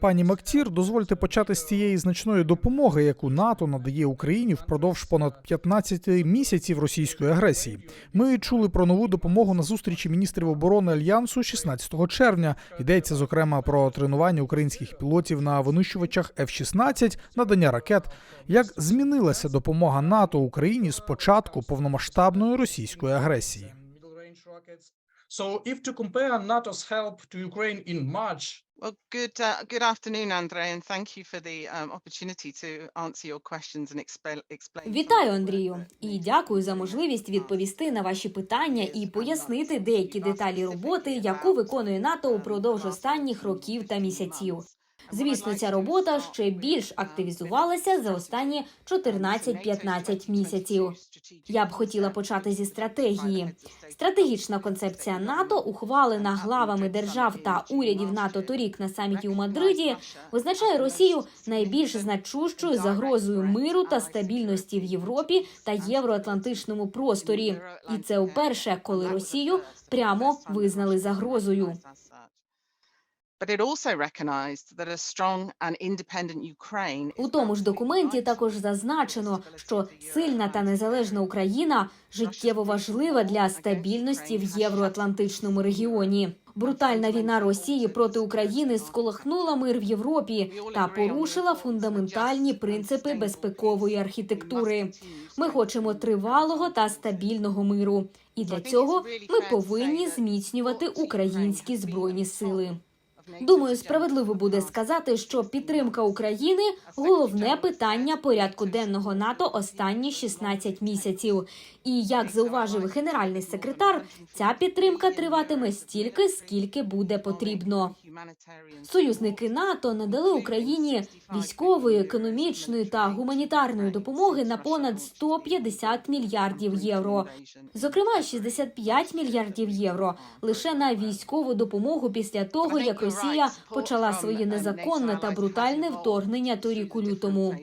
Пані Мактір, дозвольте почати з тієї значної допомоги, яку НАТО надає Україні впродовж понад 15 місяців російської агресії. Ми чули про нову допомогу на зустрічі міністрів оборони альянсу 16 червня. Йдеться зокрема про тренування українських пілотів на винищувачах F-16, надання ракет. Як змінилася допомога НАТО Україні з початку повномасштабної російської агресії? So if to compare NATO's help to Ukraine in March Well, good uh, good afternoon, Andre, and thank you for the um, opportunity to answer your questions and explain. explain Вітаю, Андрію, і дякую за можливість відповісти на ваші питання і пояснити деякі деталі роботи, яку виконує НАТО упродовж останніх років та місяців. Звісно, ця робота ще більш активізувалася за останні 14-15 місяців. Я б хотіла почати зі стратегії. Стратегічна концепція НАТО, ухвалена главами держав та урядів НАТО торік на саміті у Мадриді, визначає Росію найбільш значущою загрозою миру та стабільності в Європі та євроатлантичному просторі. І це вперше, коли Росію прямо визнали загрозою. У тому ж документі також зазначено, що сильна та незалежна Україна життєво важлива для стабільності в євроатлантичному регіоні. Брутальна війна Росії проти України сколихнула мир в Європі та порушила фундаментальні принципи безпекової архітектури. Ми хочемо тривалого та стабільного миру, і для цього ми повинні зміцнювати українські збройні сили. Думаю, справедливо буде сказати, що підтримка України головне питання порядку денного НАТО останні 16 місяців. І як зауважив генеральний секретар, ця підтримка триватиме стільки, скільки буде потрібно. Союзники НАТО надали Україні військової, економічної та гуманітарної допомоги на понад 150 мільярдів євро. Зокрема, 65 мільярдів євро лише на військову допомогу після того, як Росія почала своє незаконне та брутальне вторгнення торік у лютому.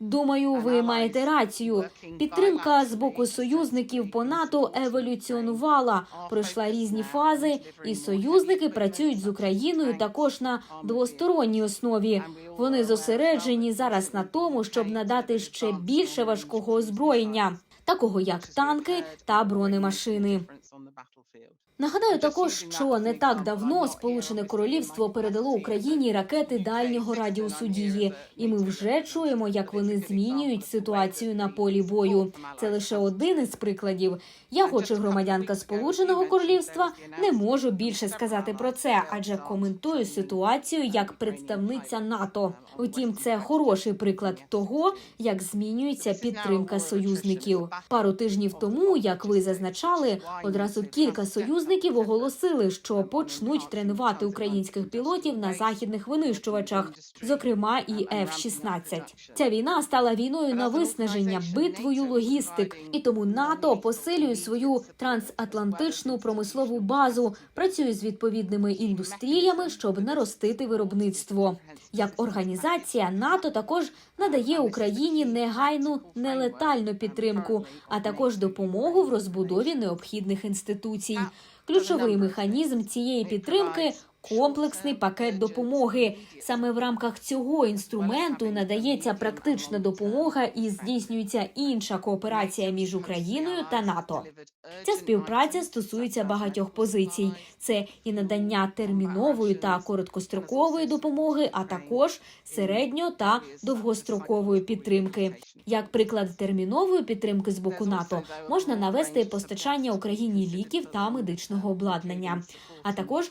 Думаю, ви маєте рацію. Підтримка з боку союзників по НАТО еволюціонувала, пройшла різні фази, і союзники працюють з Україною також на двосторонній основі. Вони зосереджені зараз на тому, щоб надати ще більше важкого озброєння, такого як танки та бронемашини. Нагадаю також, що не так давно Сполучене Королівство передало Україні ракети дальнього радіусу дії, і ми вже чуємо, як вони змінюють ситуацію на полі бою. Це лише один із прикладів. Я, хоч і громадянка Сполученого Королівства, не можу більше сказати про це, адже коментую ситуацію як представниця НАТО. Втім, це хороший приклад того, як змінюється підтримка союзників. Пару тижнів тому, як ви зазначали, одразу кілька союзників оголосили, що почнуть тренувати українських пілотів на західних винищувачах, зокрема і F-16. Ця війна стала війною на виснаження, битвою логістик, і тому НАТО посилює свою трансатлантичну промислову базу, працює з відповідними індустріями, щоб наростити виробництво. Як організація НАТО також надає Україні негайну нелетальну підтримку, а також допомогу в розбудові необхідних інституцій. Ключовий механізм цієї підтримки комплексний пакет допомоги. Саме в рамках цього інструменту надається практична допомога і здійснюється інша кооперація між Україною та НАТО. Ця співпраця стосується багатьох позицій: це і надання термінової та короткострокової допомоги, а також середньо та довгострокової підтримки. Як приклад термінової підтримки з боку НАТО можна навести постачання Україні ліків та медичного обладнання, а також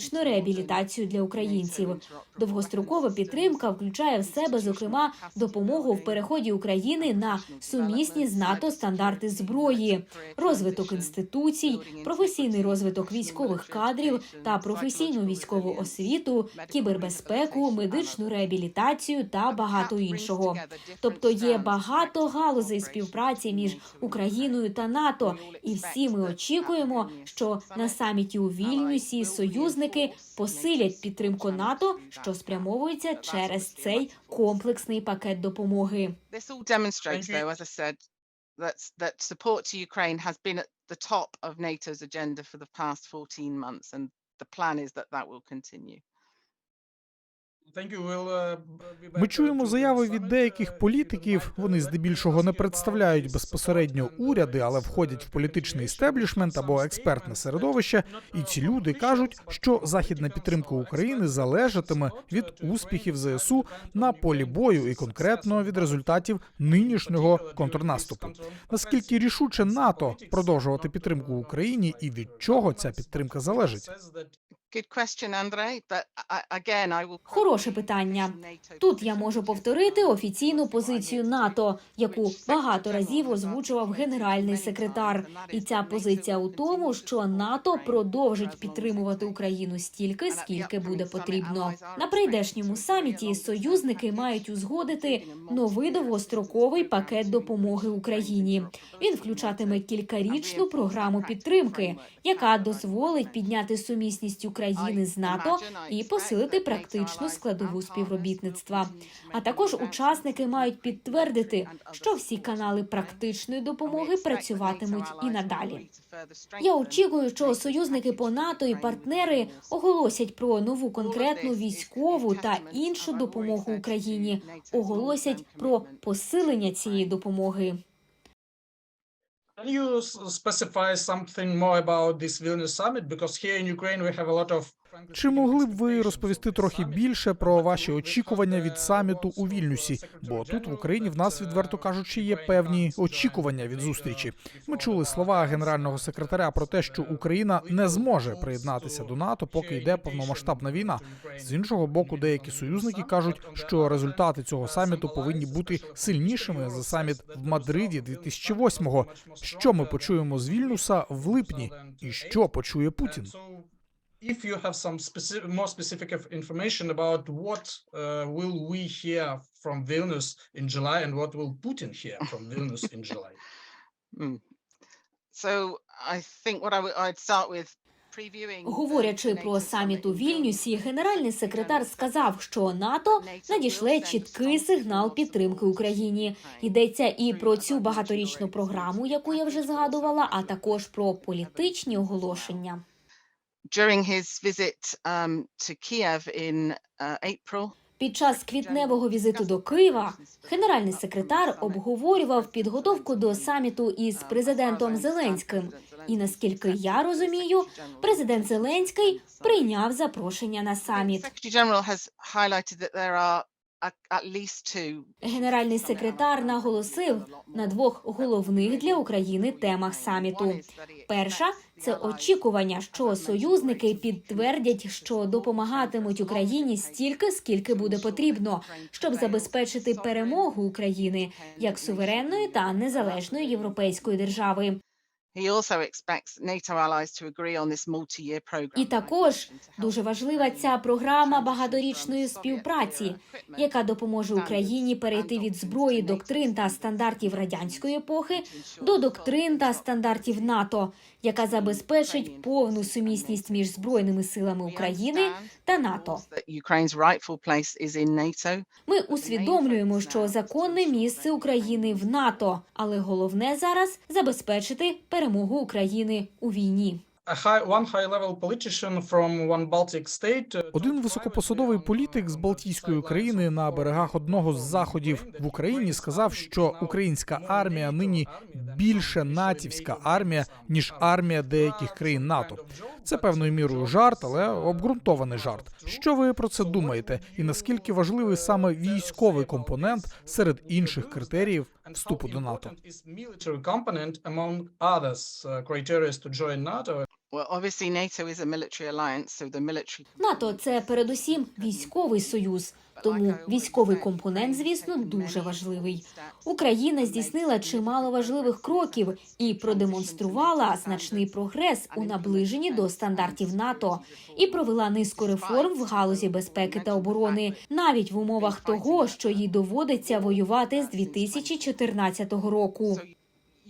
психологічну реабілітацію для українців. Довгострокова підтримка включає в себе, зокрема, допомогу в переході України на сумісні з НАТО стандарти зброї, розвиток інституцій, професійний розвиток військових кадрів та професійну військову освіту, кібербезпеку, медичну реабілітацію та багато іншого. Тобто є багато галузей співпраці між Україною та НАТО, і всі ми очікуємо, що на саміті у Вільнюсі союзники посилять підтримку НАТО, що спрямовується через цей комплексний пакет допомоги. Been at the top of NATO's agenda for the past 14 months, and the plan is that that will continue. Thank you. We'll, uh, be back, Ми uh, чуємо заяви від uh, деяких політиків. uh, Вони здебільшого не представляють безпосередньо уряди, але входять в uh, політичний істеблішмент або експертне середовище. І ці uh, люди кажуть, що західна підтримка України залежатиме від uh, успіхів ЗСУ на полі бою і конкретно від результатів нинішнього контрнаступу. Наскільки рішуче НАТО продовжувати підтримку Україні і від чого ця підтримка залежить? Хороше питання. Тут я можу повторити офіційну позицію НАТО, яку багато разів озвучував генеральний секретар. І ця позиція у тому, що НАТО продовжить підтримувати Україну стільки, скільки буде потрібно. На прийдешньому саміті союзники мають узгодити новий довгостроковий пакет допомоги Україні. Він включатиме кількарічну програму підтримки, яка дозволить підняти сумісність України з НАТО і посилити практичну складову співробітництва. А також учасники мають підтвердити, що всі канали практичної допомоги працюватимуть і надалі. Я очікую, що союзники по НАТО і партнери оголосять про нову конкретну військову та іншу допомогу Україні, оголосять про посилення цієї допомоги. Can you specify something more about this Vilnius summit? Because here in Ukraine we have a lot of Чи могли б ви розповісти трохи більше про ваші очікування від саміту у Вільнюсі? Бо тут в Україні в нас, відверто кажучи, є певні очікування від зустрічі. Ми чули слова генерального секретаря про те, що Україна не зможе приєднатися до НАТО, поки йде повномасштабна війна. З іншого боку, деякі союзники кажуть, що результати цього саміту повинні бути сильнішими за саміт в Мадриді 2008-го. Що ми почуємо з Вільнюса в липні, і що почує Путін? If you have some specific, more specific information about what uh, will we hear from Vilnius in July and what will Putin hear from Vilnius in July? Mm. So I think what I would I'd start with Говорячи про саміт у Вільнюсі, генеральний секретар сказав, що НАТО надішле чіткий сигнал підтримки Україні. Йдеться і про цю багаторічну програму, яку я вже згадувала, а також про політичні оголошення. During his visit um, to Kiev in uh, April, Під час квітневого візиту до Києва генеральний секретар обговорював підготовку до саміту із президентом Зеленським. І наскільки я розумію, президент Зеленський прийняв запрошення на саміт. Генеральний секретар наголосив на двох головних для України темах саміту. Перша це очікування, що союзники підтвердять, що допомагатимуть Україні стільки, скільки буде потрібно, щоб забезпечити перемогу України як суверенної та незалежної європейської держави. І також дуже важлива ця програма багаторічної співпраці, яка допоможе Україні перейти від зброї, доктрин та стандартів радянської епохи до доктрин та стандартів НАТО, яка забезпечить повну сумісність між збройними силами України та НАТО. Ми усвідомлюємо, що законне місце України в НАТО, але головне зараз забезпечити перемогу України у війні. Uh, Один високопосадовий політик з Балтійської країни на берегах одного з заходів в Україні сказав, що українська армія нині більше натівська армія ніж армія деяких країн НАТО. Це певною мірою жарт, але обґрунтований жарт. Що ви про це думаєте? І наскільки важливий саме військовий компонент серед інших критеріїв вступу до НАТО? НАТО це передусім військовий союз, тому військовий компонент, звісно, дуже важливий. Україна здійснила чимало важливих кроків і продемонструвала значний прогрес у наближенні до стандартів НАТО і провела низку реформ в галузі безпеки та оборони, навіть в умовах того, що їй доводиться воювати з 2014 року. Ukraine has made significant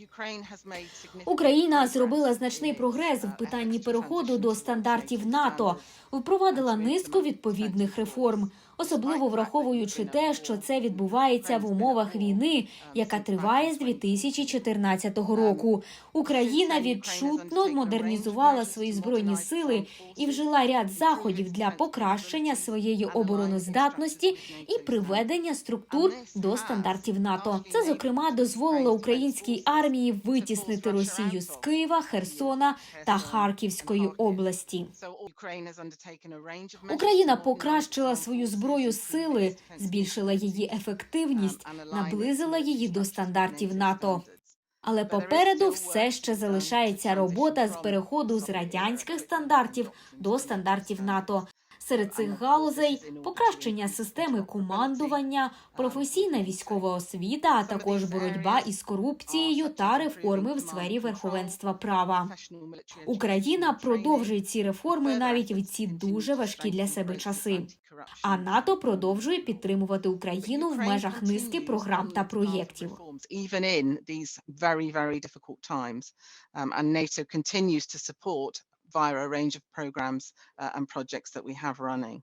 Україна зробила значний прогрес в питанні переходу до стандартів НАТО, впровадила низку відповідних реформ. Особливо враховуючи те, що це відбувається в умовах війни, яка триває з 2014 року. Україна відчутно модернізувала свої збройні сили і вжила ряд заходів для покращення своєї обороноздатності і приведення структур до стандартів НАТО. Це зокрема дозволило українській армії витіснити Росію з Києва, Херсона та Харківської області. Україна покращила свою зброю сили, збільшила її ефективність, наблизила її до стандартів НАТО. Але попереду все ще залишається робота з переходу з радянських стандартів до стандартів НАТО. Серед цих галузей покращення системи командування, професійна військова освіта, а також боротьба із корупцією та реформи в сфері верховенства права. Україна продовжує ці реформи навіть в ці дуже важкі для себе часи. А НАТО продовжує підтримувати Україну в межах низки програм та проєктів. Even in these very, very difficult times. Um, via a range of programs uh, and projects that we have running.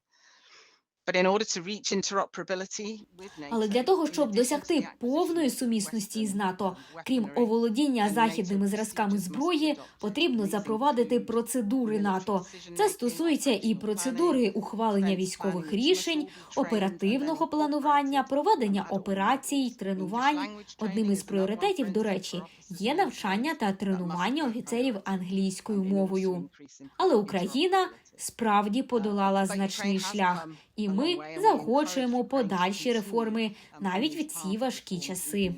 Але для того, щоб досягти повної сумісності із НАТО, uh, крім оволодіння західними зразками зброї, потрібно запровадити процедури НАТО. Це стосується і процедури ухвалення військових рішень, оперативного планування, проведення операцій, тренувань. Одним із пріоритетів, до речі, є навчання та тренування офіцерів англійською um, мовою. Але. Україна справді подолала значний шлях, і ми заохочуємо подальші реформи um, навіть в ці важкі часи.